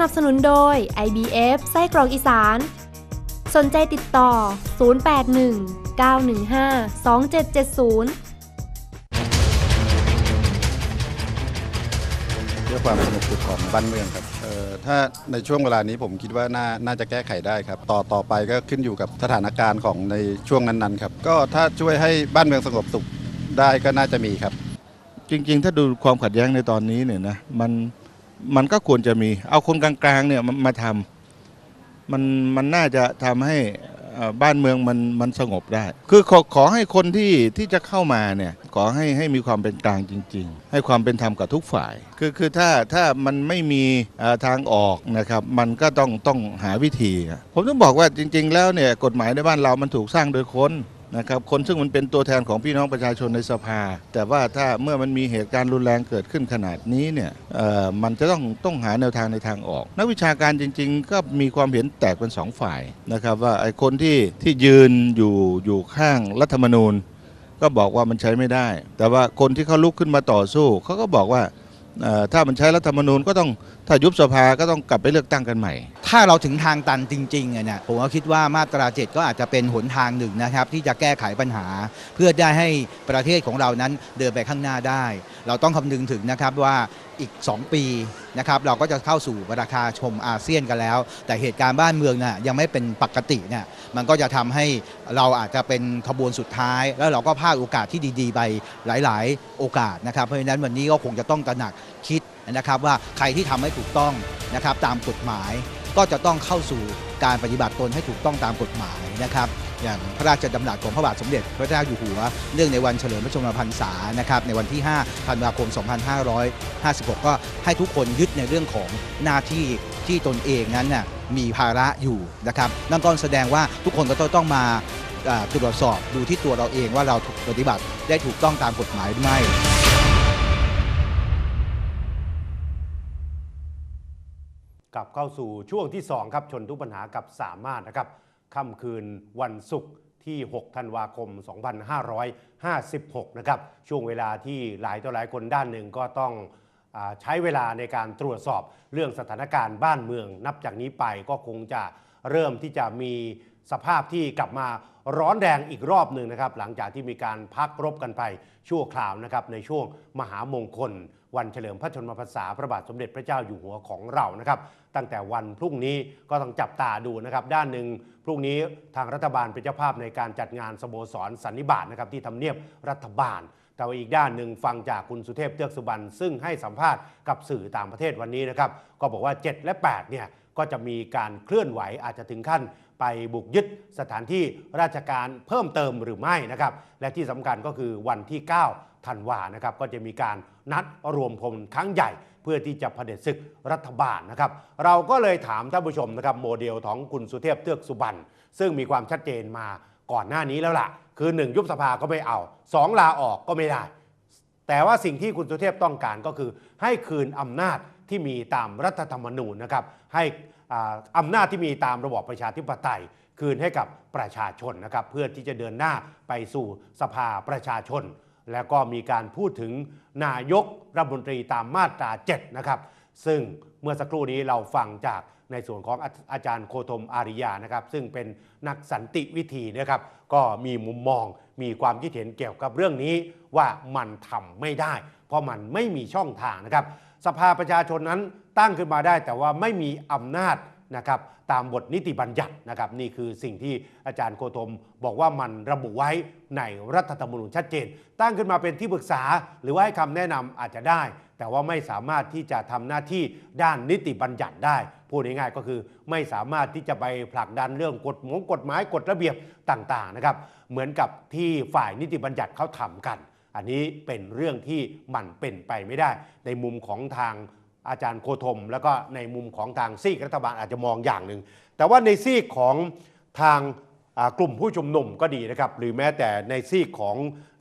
นับสนุนโดย IBF ไส้กรอกอีสาน สนใจติดต่อ 081 915 2770เพื่อความสงบสุขของบ้านเมืองครับเอ่อถ้าในช่วงเวลานี้ผมคิดว่าน่าน่าจะแก้ไขได้ครับ ต่อต่อไปก็ขึ้นอยู่กับสถานการณ์ของในช่วงนั้นๆครับ ก็ถ้าช่วยให้บ้านเมืองสงบสุขได้ก็น่าจะมีครับ จริงๆ ถ้าดูความขัดแย้งในตอนนี้เนี่ยนะมัน มันก็ควรจะมี เอาคนกลางๆเนี่ยมาทำมันมันน่าจะทำให้บ้านเมืองมันมันสงบได้ คือขอขอให้คนที่ที่จะเข้ามาเนี่ยขอให้ให้มีความเป็นกลางจริง ๆ ให้ความเป็นธรรมกับทุกฝ่าย คือคือถ้าถ้ามันไม่มีทางออกนะครับ มันก็ต้องต้องหาวิธี ผมต้องบอกว่าจริง ๆ แล้วเนี่ยกฎหมายในบ้านเรามันถูกสร้างโดยคน นะครับคนซึ่งมันเป็นตัวแทนของพี่น้องประชาชนในสภา แต่ว่าถ้าเมื่อมันมีเหตุการณ์รุนแรงเกิดขึ้นขนาดนี้เนี่ยมันจะต้องต้องหาแนวทางในทางออก นักวิชาการจริง ๆ ก็มีความเห็นแตกเป็นสองฝ่ายนะครับว่าไอ้คนที่ที่ยืนอยู่อยู่ข้างรัฐธรรมนูญ ก็บอกว่ามันใช้ไม่ได้ แต่ว่าคนที่เขาลุกขึ้นมาต่อสู้เขาก็บอกว่าถ้ามันใช้รัฐธรรมนูญก็ต้อง ถ้ายุบสภาก็ต้องกลับไปเลือกตั้งกันใหม่ ถ้าเราถึงทางตันจริงๆอะเนี่ยผมก็คิดว่ามาตราเจ็ดก็อาจจะเป็นหนทางหนึ่งนะครับ ที่จะแก้ไขปัญหา เพื่อได้ให้ประเทศของเรานั้นเดินไปข้างหน้าได้ เราต้องคำนึงถึงนะครับว่าอีก 2 ปีนะครับเราก็จะเข้าสู่ราคาชมอาเซียนกันแล้ว แต่เหตุการณ์บ้านเมืองน่ะยังไม่เป็นปกติเนี่ยมันก็จะทำให้เราอาจจะเป็นขบวนสุดท้าย แล้วเราก็พลาดโอกาสที่ดี ๆ ไปหลาย ๆ โอกาสนะครับ เพราะฉะนั้นวันนี้ก็คงจะต้องตระหนักคิด นะครับว่าใครที่ทำให้ถูกต้องนะครับตามกฎหมายก็จะต้องเข้าสู่การปฏิบัติตนให้ถูกต้องตามกฎหมายนะครับอย่างพระราชดำรัสของพระบาทสมเด็จ พระเจ้าอยู่หัว เนื่องในวันเฉลิมพระชนมพรรษานะครับในวันที่ 5 ธันวาคม 2556 ก็ให้ทุกคนยึดในเรื่องของหน้าที่ที่ตนเองนั้นน่ะมีภาระอยู่นะครับนั่นก็แสดงว่าทุกคนก็ต้องมาอ่าตรวจสอบดูที่ตัวเราเองว่าเราปฏิบัติได้ถูกต้องตามกฎหมายหรือไม่ ลับเข้าสู่ช่วงที่ 2 ครับ ชนทุกปัญหากับสามารถนะครับค่ำคืนวันศุกร์ที่ 6 ธันวาคม 2556 นะครับ ช่วงเวลาที่หลายต่อหลายคนด้านหนึ่งก็ต้องอใช้เวลาในการตรวจสอบเรื่องสถานการณ์บ้านเมือง นับจากนี้ไปก็คงจะเริ่มที่จะมี สภาพที่กลับมาร้อนแรงอีกรอบหนึ่งนะครับ หลังจากที่มีการพักรบกันไปชั่วคราวนะครับในช่วงมหามงคล วันเฉลิมพระชนมพรรษาพระบาทสมเด็จพระเจ้าอยู่หัวของเรานะครับ ตั้งแต่วันพรุ่งนี้ก็ต้องจับตาดูนะครับ ด้านหนึ่งพรุ่งนี้ทางรัฐบาลเป็นเจ้าภาพในการจัดงานสโมสรสันนิบาตนะครับที่ทำเนียบรัฐบาลแต่ว่าอีกด้านหนึ่งฟังจากคุณสุเทพเทือกสุบรรณซึ่งให้สัมภาษณ์กับสื่อต่างประเทศวันนี้นะครับก็บอกว่า 7 และ8เนี่ยก็จะมีการเคลื่อนไหวอาจจะถึงขั้น ไปบุกยึดสถานที่ราชการเพิ่มเติมหรือไม่นะครับ และที่สำคัญก็คือวันที่ 9 ธันวานะครับ ก็จะมีการนัดรวมพลครั้งใหญ่เพื่อที่จะเผด็จศึกรัฐบาลนะครับ เราก็เลยถามท่านผู้ชมนะครับโมเดลของคุณสุเทพเทือกสุบรรณซึ่งมีความชัดเจนมาก่อนหน้านี้แล้วล่ะ คือ 1 ยุบสภาก็ไม่เอา 2 ลาออกก็ไม่ได้ แต่ว่าสิ่งที่คุณสุเทพต้องการก็คือ ให้คืนอำนาจที่มีตามรัฐธรรมนูญนะครับให้ อำนาจที่มีตามระบอบประชาธิปไตย คืนให้กับประชาชนนะครับเพื่อที่จะเดินหน้าไปสู่สภาประชาชน แล้วก็มีการพูดถึงนายกรัฐมนตรีตามมาตรา7นะครับซึ่งเมื่อสักครู่นี้เราฟังจากในส่วนของอาอาจารย์โคธมอาริยานะครับ ซึ่งเป็นนักสันติวิธีนะครับ ก็มีมุมมองมีความคิดเห็นเกี่ยวกับเรื่องนี้ ว่ามันทำไม่ได้ เพราะมันไม่มีช่องทางนะครับ สภาประชาชนนั้นตั้งขึ้นมาได้ แต่ว่าไม่มีอำนาจนะครับตามบทนิติบัญญัตินะครับนี่คือสิ่งที่อาจารย์โคธมบอกว่ามันระบุไว้ในรัฐธรรมนูญชัดเจน ตั้งขึ้นมาเป็นที่ปรึกษา หรือว่าให้คำแนะนำอาจจะได้ แต่ว่าไม่สามารถที่จะทำหน้าที่ด้านนิติบัญญัติได้พูดง่ายๆก็คือไม่สามารถที่จะไปผลักดันเรื่องกฎหมงกฎหมายกฎระเบียบต่างๆนะครับเหมือนกับที่ฝ่ายนิติบัญญัติเขาทำกัน อันนี้เป็นเรื่องที่มันเป็นไปไม่ได้ ในมุมของทางอาจารย์โคธม แล้วก็ในมุมของทางซีกรัฐบาลอาจจะมองอย่างหนึ่ง แต่ว่าในซีกของทางกลุ่มผู้ชุมนุมก็ดีนะครับ หรือแม้แต่ในซีกของ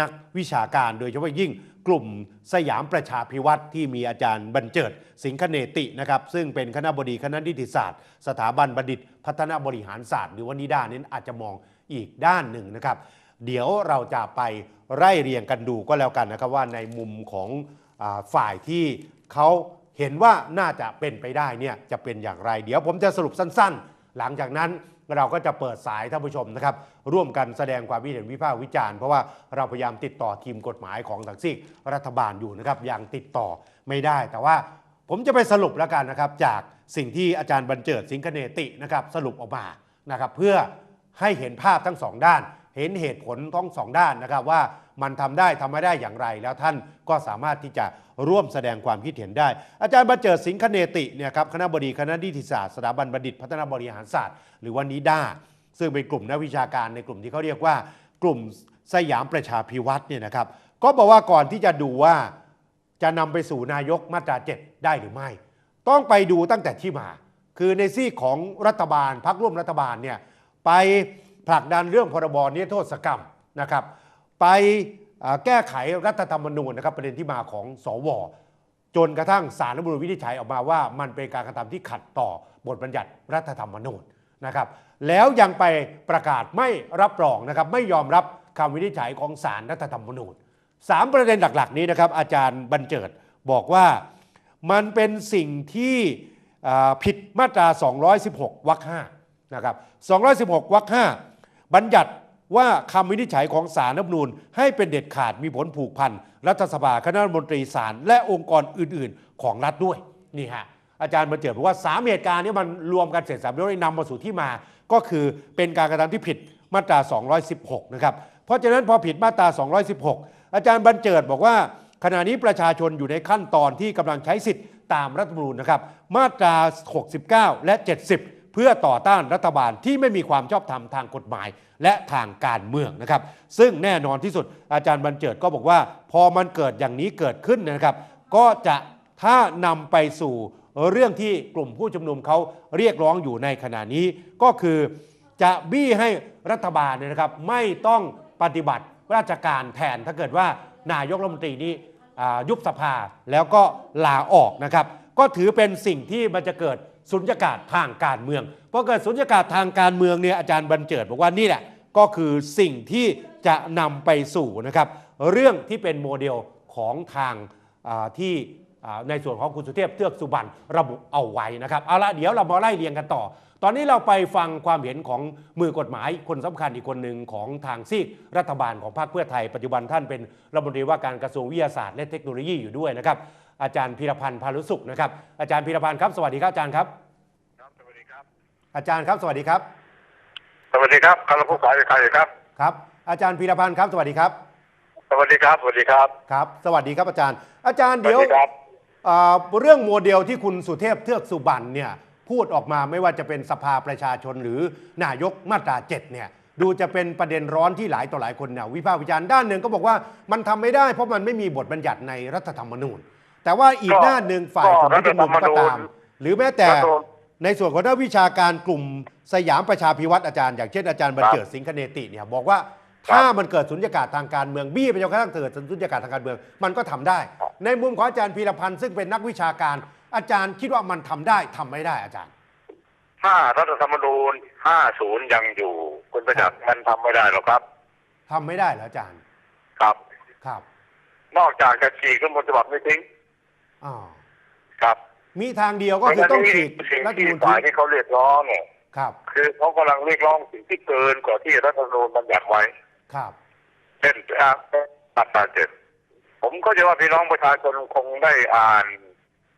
นักวิชาการโดยเฉพาะยิ่งกลุ่มสยามประชาพิวัตรที่มีอาจารย์บรรเจิด สิงคเนตินะครับ ซึ่งเป็นคณะบดีคณะนิติศาสตร์ สถาบันบัณฑิต พัฒนาบริหารศาสตร์ หรือว่านิด้านี้อาจจะมองอีกด้านหนึ่งนะครับ เดี๋ยวเราจะไปไล่เรียงกันดูก็แล้วกันนะครับว่าในมุมของอฝ่ายที่เขาเห็นว่าน่าจะเป็นไปได้เนี่ยจะเป็นอย่างไร เดี๋ยวผมจะสรุปสั้นๆ หลังจากนั้นเราก็จะเปิดสายท่านผู้ชมนะครับ ร่วมกันแสดงความคิดเห็นวิพากษ์วิจารณ์เพราะว่าเราพยายามติดต่อทีมกฎหมายของทางซีกรัฐบาลอยู่นะครับยังติดต่อไม่ได้ แต่ว่าผมจะไปสรุปแล้วกันนะครับ จากสิ่งที่อาจารย์บรรเจิดสิงคเนตินะครับสรุปออกมานะครับ เพื่อให้เห็นภาพทั้งสองด้าน เห็นเหตุผลทั้งสองด้านนะครับว่ามันทำได้ทำไม่ได้อย่างไร แล้วท่านก็สามารถที่จะร่วมแสดงความคิดเห็นได้ อาจารย์บรรเจิดสิงคเนติเนี่ยครับคณะบดีคณะนิติศาสตร์สถาบันบัณฑิต พัฒนาบริหารศาสตร์ หรือว่านิด้าซึ่งเป็นกลุ่มนักวิชาการในกลุ่มที่เขาเรียกว่ากลุ่มสยามประชาพิวัตรเนี่ยนะครับก็บอกว่าก่อนที่จะดูว่าจะนำไปสู่นายกมาตรา 7 ได้หรือไม่ ต้องไปดูตั้งแต่ที่มา คือในซีกของรัฐบาลพักร่วมรัฐบาลเนี่ยไป ผลักดันเรื่องพรบนิรโทษกรรมนะครับ ไปแก้ไขรัฐธรรมนูญนะครับประเด็นที่มาของสวจนกระทั่งสารรัฐธรรมนูญวินิจฉัยออกมาว่ามันเป็นการกระทำที่ขัดต่อบทบัญญัติรัฐธรรมนูญนะครับ แล้วยังไปประกาศไม่รับรองนะครับ ไม่ยอมรับคำวินิจฉัยของสารรัฐธรรมนูญสามประเด็นหลัก ๆ นี้นะครับ อาจารย์บรรเจิดบอกว่ามันเป็นสิ่งที่ผิดมาตรา 216 วรรค5นะครับ 216 วรรค5 บัญญัติว่าคำวินิจฉัยของสารรัฐมนูญให้เป็นเด็ดขาดมีผลผูกพัน รัฐสภาคณะรัฐมนตรีศาลและองค์กรอื่น ๆ ของรัฐด้วยนี่ฮะอาจารย์บรรเจิดบอกว่าสามเหตุการณ์นี้มันรวมกันเสร็จสามแล้วนำมาสู่ที่มา ก็คือเป็นการกระทำที่ผิดมาตรา 216 นะครับ เพราะฉะนั้นพอผิดมาตรา 216 อาจารย์บรรเจิดบอกว่า ขณะนี้ประชาชนอยู่ในขั้นตอนที่กำลังใช้สิทธิ์ตามรัฐธรรมนูญนะครับ มาตรา 69 และ 70 เพื่อต่อต้านรัฐบาลที่ไม่มีความชอบธรรมทางกฎหมาย และทางการเมืองนะครับ ซึ่งแน่นอนที่สุดอาจารย์บรรเจิดก็บอกว่า พอมันเกิดอย่างนี้เกิดขึ้นนะครับ ก็จะถ้านำไปสู่เรื่องที่กลุ่มผู้ชุมนุมเขาเรียกร้องอยู่ในขณะนี้ ก็คือจะบี้ให้รัฐบาลเนี่ยนะครับ ไม่ต้องปฏิบัติราชการแทนถ้าเกิดว่านายกรัฐมนตรีนี้ยุบสภาแล้วก็ลาออกนะครับ ก็ถือเป็นสิ่งที่มันจะเกิด สุญญากาศทางการเมืองพอเกิดสุญญากาศทางการเมืองเนี่ยอาจารย์บรรเจิดบอกว่านี่แหละก็คือสิ่งที่จะนำไปสู่นะครับเรื่องที่เป็นโมเดลของทางที่ในส่วนของคุณสุเทพเทือกสุบรรณระบุเอาไว้นะครับเอาละเดี๋ยวเรามาไล่เรียงกันต่อ ตอนนี้เราไปฟังความเห็นของมือกฎหมายคนสำคัญอีกคนหนึ่งของทางซีกรัฐบาลของพรรคเพื่อไทยปัจจุบันท่านเป็นรัฐมนตรีว่าการกระทรวงวิทยาศาสตร์และเทคโนโลยีอยู่ด้วยนะครับ อาจารย์พีรพันธ์พารุสุขนะครับ อาจารย์พีรพันธ์ครับสวัสดีครับอาจารย์ครับ ครับสวัสดีครับ อาจารย์ครับสวัสดีครับ สวัสดีครับคารพผู้สายใครครับครับ อาจารย์พีรพันธ์ครับสวัสดีครับ สวัสดีครับ สวัสดีครับครับ สวัสดีครับอาจารย์ อาจารย์สวัเดี๋ยวสดีครับอ่าเรื่องโมเดลที่คุณสุเทพเทือกสุบรรณเนี่ยพูดออกมาไม่ว่าจะเป็นสภาประชาชนหรือนายกมาตราเจ็ดเนี่ยดูจะเป็นประเด็นร้อนที่หลายต่อหลายคนเนี่ยวิพากษ์วิจารณ์ด้านหนึ่งก็บอกว่ามันทำไม่ได้เพราะมันไม่มีบทบัญญัติในรัฐธรรมนูญ แต่ว่าอีกก็ด้านหนึ่งฝ่ายกลุ่มผู้ชุมนุมก็ตาม หรือแม้แต่รัฐธรรมนูญในส่วนของนักวิชาการกลุ่มสยามประชาพิวัตรอาจารย์อย่างเช่นอาจารย์บรรเจิดสิงคเนติเนี่ยบอกว่าถ้ามันเกิดสุญญากาศทางการเมืองบี้ไปจนกระทั่งเกิดสุญญากาศทางการเมือง มันก็ทำได้ ในมุมของอาจารย์พีรพันธ์ซึ่งเป็นนักวิชาการ อาจารย์คิดว่ามันทำได้ทำไม่ได้อาจารย์ ถ้ารัฐธรรมนูญ 50 ยังอยู่คุณประจักษ์มันทำไม่ได้หรอกครับทำไม่ได้เหรออาจารย์ ครับครับ นอกจากจะฉีกรัฐธรรมนูญฉบับนี้ทิ้ง อ๋อครับ มีทางเดียวก็คือต้องฉีกสิ่งรัฐธรรที่มนูญฝ่ายทิ้งที่เขาเรียกร้องเนี่ยครับ คือเขากำลังเรียกร้องสิ่งที่เกินกว่าที่รัฐธรรมนูญบัญญัติไว้ ครับเช่นอ่ามาตราเจ็ดผมเข้าใจว่าพี่น้องประชาชนคงได้อ่าน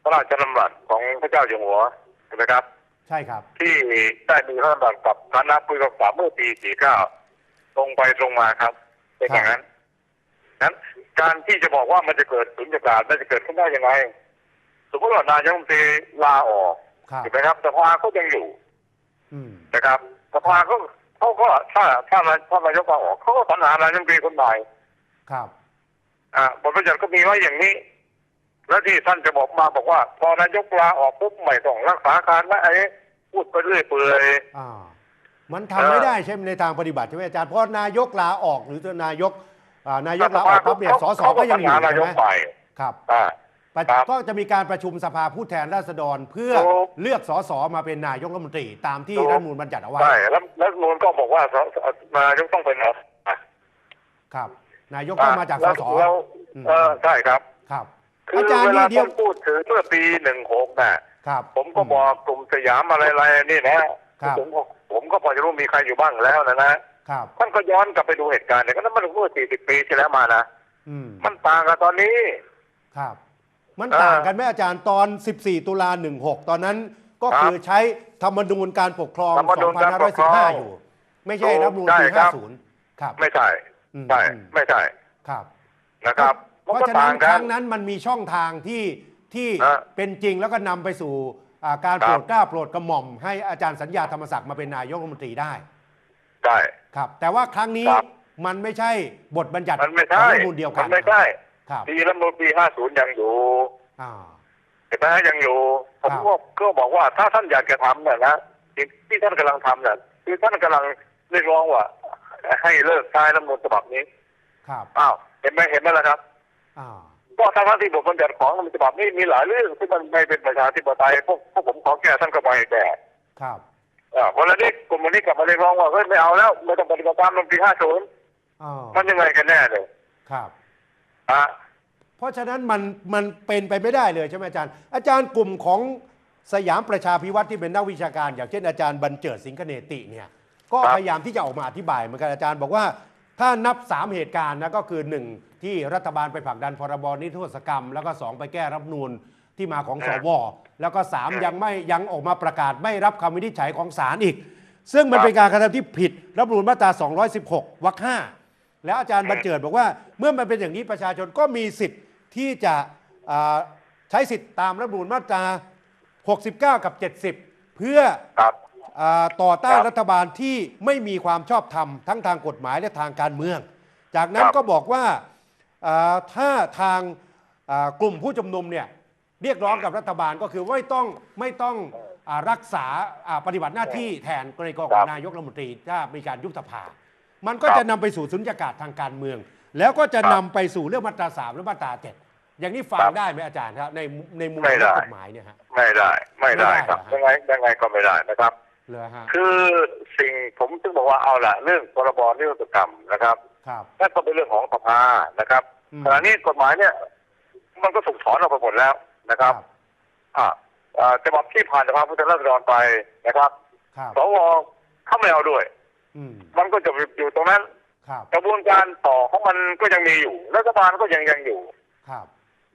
พระราชดำรัสของพระเจ้าอยู่หัวใช่ไหมครับ ใช่ครับ ที่ได้มีพระดำรัสกับคณะผู้กำกับเมื่อปี 49 ตรงไปตรงมาครับ เป็นอย่างนั้นนั้น การที่จะบอกว่ามันจะเกิดสุญญากาศมันจะเกิดขึ้นได้ยังไง สมมติว่านายกรัฐมนตรีลาออกครับถูกไหมครับสภาก็ยังอยู่อืมนะครับสภาก็เขาก็ถ้าถ้านายถ้านายกลาออกเขาก็สรรหานายกรัฐมนตรีคนใหม่ครับ อ่าบทบัญญัติก็มีไว้อย่างนี้ แล้วที่ท่านจะบอกมาบอกว่า พอนายกลาออกปุ๊บไม่ต้องรักษาการและไอ้พูดไปเรื่อยเปื่อยอ่ามันทำไม่ได้ใช่ไหมในทางปฏิบัติใช่ไหมอาจารย์เพราะนายกลาออกหรือตัวนายกอ่า นายกลาออกปั๊บเนี่ยสสก็ยังอยู่เขาสรรหานาใช่ยกไหมไปครับอ่าประครับก็จะมีการประชุมสภาผู้แทนราษฎรเพื่อถูกเลือกสสมาเป็นนายกรัฐมนตรีตามที่ถูกรัฐธรรมนูญบัญญัติเอาไว้ใช่แล้วแล้วรัฐธรรมนูนก็บอกว่าสสนายกต้องเป็นอะครับ นายกต้องมาจากสแล้วสแล้วอืมเออใช่ครับครับคืออาจารย์เวลานี่เดียวท่านพูดถึงเมื่อปีหนึ่งหกน่ะครับ ผมก็บอกกลุ่มสยามอะไรๆนี่นะครับผมก็ผมก็พอจะรู้มีใครอยู่บ้างแล้วนะนะครับ ท่านก็ย้อนกลับไปดูเหตุการณ์เนี่ยก็นั้นมันเมื่อสี่สิบปีที่แล้วมานะอืมมันต่างกับตอนนี้ ครับ มันเออต่างกันไหมอาจารย์ตอน 14 ตุลา16 ตอนนั้นก็ครับคือใช้ธรรมนูญการปกครองธรรมนูญการปกครอง 2515 อยู่ ไม่ใช่รัฐธรรมนูญใช่ปีครับ50 ครับ ไม่ใช่อืมใช่อืมไม่ใช่ครับนะครับ เพมันราะก็ฉะนั้ต่านงคกัรั้นงนั้นมันมีช่องทางที่ที่ฮะเป็นจริงแล้วก็นำไปสู่อ่าการคโปรัรบดเกล้าโปรดกระหม่อม ให้อาจารย์สัญญาธรรมศักดิ์มาเป็นนายกรัฐมนตรีได้ใช่ ครับ แต่ว่าครั้งนี้ครับ มันไม่ใช่บทบัญญัติมันไม่ของใช่รัฐธรรมนูญเดียวกัมันนไม่ใช่ครับปีรัฐธรรมนูญปีห้าศูนย์ยังอยู่อ่า เห็นไหมยังอยู่ผมครับ ก็ก็บอกว่าถ้าท่านอยากจะทำเนี่ยนะที่ที่ท่านกำลังทำเนี่ยคือท่านกำลังเรียกร้องว่าให้เลิกใช้รัฐธรรมนูญฉบับนี้ครับอ้าวเห็นไหมเห็นไหมล่ะครับ อ่าก็ทั้งๆที่บทบัญญัติของรัฐธรรมนูญฉบับนี้มีหลายเรื่องที่มันไม่เป็นประชาธิปไตยพวกพวกผมขอแก้ท่านก็ไปแก้ครับ อ่าวันนี้กลุ่มวันนี้กลับมาเรียกร้องว่าเฮ้ยไม่เอาแล้วไม่ต้องปฏิบัติตามรัฐธรรมนูญปีห้าศูนย์อ่ามันยังไงกันแน่เลยครับอะเพราะฉะนั้นมันมันเป็นไปไม่ได้เลยใช่ไหมอาจารย์ อาจารย์กลุ่มของสยามประชาพิวัตรที่เป็นนักวิชาการ อย่างเช่นอาจารย์บรรเจิดสิงคเนติเนี่ย ก็พยายามที่จะออกมาอธิบายเหมือนกันอาจารย์บอกว่าถ้านับ 3 เหตุการณ์นะก็คือ 1 ที่รัฐบาลไปผลักดันพรบนิรโทษกรรม แล้วก็ 2 ไปแก้รัฐธรรมนูญที่มาของสว แล้วก็ 3 ยังไม่ยังออกมาประกาศไม่รับคำวินิจฉัยของศาลอีก ซึ่งมันเป็นการกระทำที่ผิดรัฐธรรมนูญมาตรา 216วรรคห้าแล้วอาจารย์บรรเจิดบอกว่าเมื่อมันเป็นอย่างนี้ประชาชนก็มีสิทธิ์ที่จะอ่าใช้สิทธิ์ตามรัฐธรรมนูญมาตรา 69 กับ 70 เพื่อครับอาต่อต้านครับรัฐบาลที่ไม่มีความชอบธรรมทั้งทางกฎหมายและทางการเมือง จากนั้นครับก็บอกว่าอ่าถ้าทางอ่ากลุ่มผู้ชุมนุมเนี่ย เรียกร้องกับรัฐบาลก็คือไม่ต้องไม่ต้องอารักษาอ่าปฏิบัติหน้าที่แทนกรณีของครับนายกรัฐมนตรีถ้ามีการยุบสภา มันก็ครับจะนำไปสู่สุญญากาศทางการเมือง แล้วก็จะครับนำไปสู่เรื่องมาตราสามและมาตราเจ็ดอย่างนี้ฟังครับได้ไหมอาจารย์ครับในในมุมไม่ของได้นักกฎหมายเนี่ยฮะ ไม่ได้ไม่ได้ไม่ได้ครับเหรอ ยังไงยังไงก็ไม่ได้นะครับเลยฮะคือสิ่งผมถึงบอกว่าเอาละเรื่องพรบนิรโทษกรรมนะครับครับนั่นก็เป็นเรื่องของสภานะครับอืมขณะนี้กฎหมายเนี่ย มันก็ถูกถอนออกไปหมดแล้ว นะครับอ่าอ่าฉบับที่ผ่านสภาผู้แทนราษฎรไปนะครับครับสวเขาไม่เอาด้วย อืมมันก็จะอยู่ตรงนั้นครับกระบวนการต่อของมันก็ยังมีอยู่ รัฐบาลก็ยังยังอยู่ครับ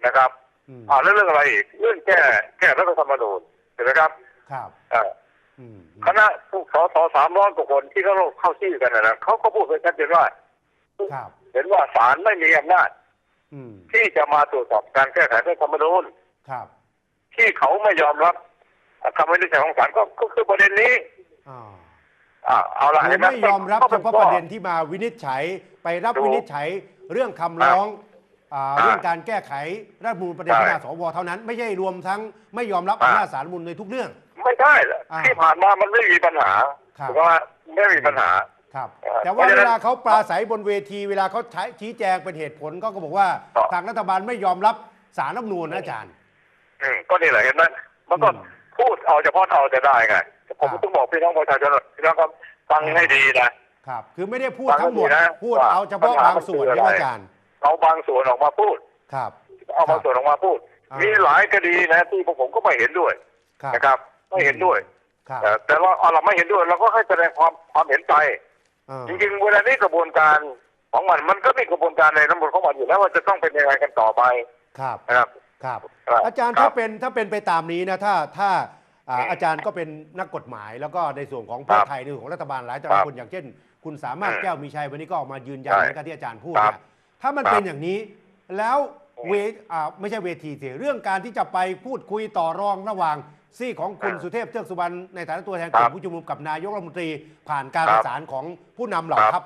นะครับอืมอ่าแล้วเรื่องอะไรอีกเรื่องแก้แก้รัฐธรรมนูญเห็นไหมครับ ครับอ่าอืมอืมคณะผู้สสสามร้อยกว่าคนที่เขาเข้าชื่อกันนะนะเขาก็พูดไปชัดเจนว่าครับเห็นว่าศาลไม่มีอำนาจอืมที่จะมาตรวจสอบการแก้ไขรัฐธรรมนูญ ครับ ที่เขาไม่ยอมรับคำวินิจฉัยของศาลก็ก็คือประเด็นนี้อ่าอ่าเอาละคือเห็นไหมไม่ยอมรับก็เฉป็นพาะข้อประเด็นที่มาวินิจฉัยไปรับถูกวินิจฉัยเรื่องคำร้องอ่าอ่าเรื่องการแก้ไขรัฐธรรมนูญประเด็นใช่พิจารณาสวเท่านั้น ไม่ใช่รวมทั้งไม่ยอมรับอ่าอำนาจศาลรัฐธรรมนูญในทุกเรื่อง ไม่ได้เหรออ่าที่ผ่านมามันไม่มีปัญหาครับถูกไหมไม่มีปัญหาครับเอ่อแต่ว่าเพราะฉะเวนั้นลาเขาปราศัยบนเวทีเวลาเขาใช้ชี้แจงเป็นเหตุผลก็ก็บอกว่าต่อทางรัฐบาลไม่ยอมรับสารรัฐธรรมนูญนะอาจารย์ อืมก็นี่แหละเห็นไหมมันก็อืมพูดเอาเฉพาะเอาจะได้ไงผมครับต้องบอกพี่น้องประชาชนว่าพี่น้องครับฟังให้ดีนะครับ คือไม่ได้พูดฟังทั้งหมดให้ดีนะพูดว่าเอาเฉพาะปัญหาบางส่วนมันคือใช่ไหมอะไรอาจารย์เอาบางส่วนออกมาพูดครับ เอาบางส่วนออกมาพูดอ่ามีมีหลายคดีนะที่พวกผมก็ไม่เห็นด้วยครับนะครับไม่เห็นด้วยครับแต่แต่เราเอาเราไม่เห็นด้วยเราก็ให้แสดงความความเห็นใจอ่าจริงๆเวลานี้กระบวนการของมันมันก็มีกระบวนการในระบบของมันอยู่แล้วว่าจะต้องเป็นยังไงกันต่อไปครับนะครับ ครับครับอาจารย์ครับถ้าเป็นถ้าเป็นไปตามนี้นะถ้าถ้าอ่าอืมอาจารย์ก็เป็นนักกฎหมายแล้วก็ในส่วนของเพื่อครับไทยในส่วนของรัฐบาลหลายต่อหคลารัยบคนอย่างเช่น คุณสามารถอืมแก้วมีชัยวันนี้ก็ออกมายืนยันใช่นะครับที่อาจารย์พูดครับเนี่ยถ้ามันครับเป็นอย่างนี้แล้วเวอ่าไม่ใช่เวทีสิเรื่องการที่จะไปพูดคุยต่อรองระหว่างซี่ของคุณอ่าสุเทพเทือกสุบรรณในฐานะตัวแทนกครัลุ่บมผู้ชุมนุมกับนายกรัฐมนตรีผ่านการคปรับระสานของผู้นำเหล่าครับทัพ